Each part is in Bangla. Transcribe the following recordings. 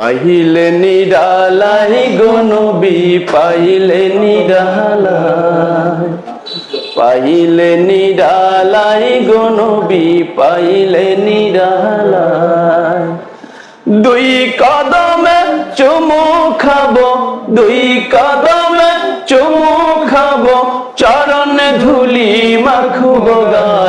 পাইলে নিরালাই গনবি পাইলে নিরালাই পাইলে নিরালাই গনবি পাইলে নিরালাই দুই কদমে চুমু খাব, দুই কদমে চুমু খাব, চরণে ধুলি মাখুব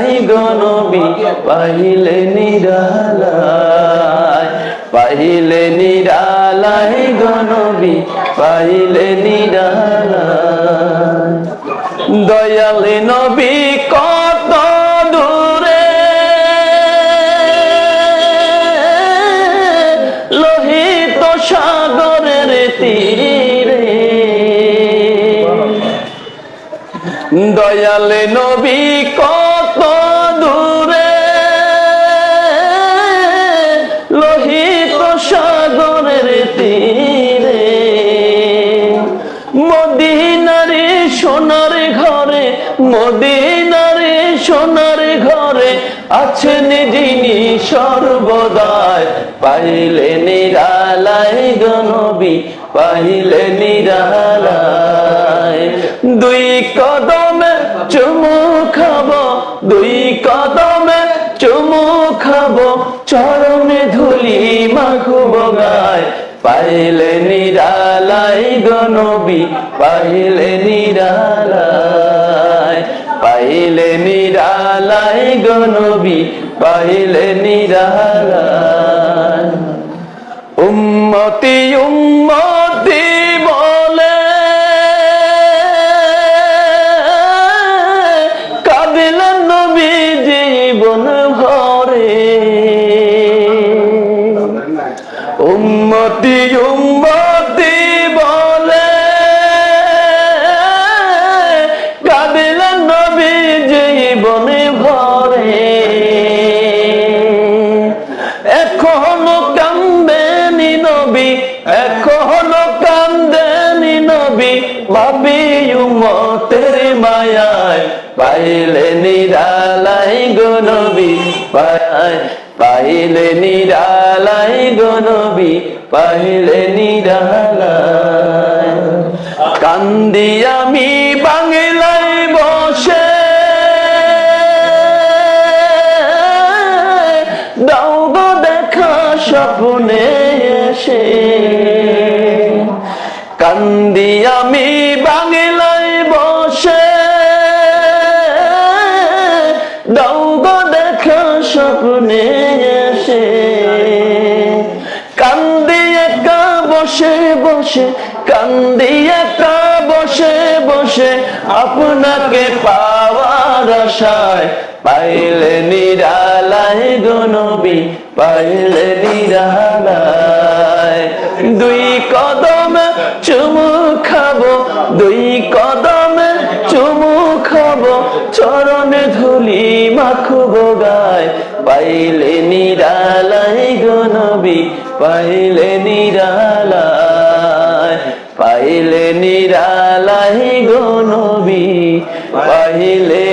নিরালাই গনবি পাইলে নিরালাই পাইলে নিরালাই গনবি পাইলে নিরালাই দয়ালে নবী কত দয়ালে নবী কত দূরে? লোহিত সাগরের তীরে। মদিনারে সোনার ঘরে, মদিনারে সোনার ঘরে আছেন যিনি সর্বদায় পাইলে নিরালাই গনবি পাইলে নিরালাই। দুই কদমে চুমু খাব, দুই কদমে চুমু খাব চরণে ধুলি মাখুব গায় পাইলে নিরালাই গনবি পাইলে নিরালাই। পাইলে নিরালাই গনবি পাইলে নিরালাই। উম্মতি উম্মতি জীবন ভরে উম্মতি উম্মতি বলে কাঁদিলেন নবী জীবনে ভরে। এখনও কান্দেনি নবী, এখনও কান্দেনি নবী, ভাবি উম্মতের মায়ায় পাইলে নিরালাই গো নবী, পায় পাইলে নিরালাই গো নবী, পাইলে কান্দি আমি বাংলায় বসে। দাও দেখা স্বপ্নে এসে। কান্দি আমি বাংলায় বসে বসে কান্দি একা বসে বসে আপনাকে পাওয়ার আশায়। পাইলে নিরালাই গনবি পাইলে নিরালাই দুই কদমে চুমু খাব, দুই কদমে চুমু খাব, চরণে ধুলি মাখব গায়। পাইলে নিরালাই গনবি পাইলে নিরালাই পাইলে নিরালাই গনবি পাইলে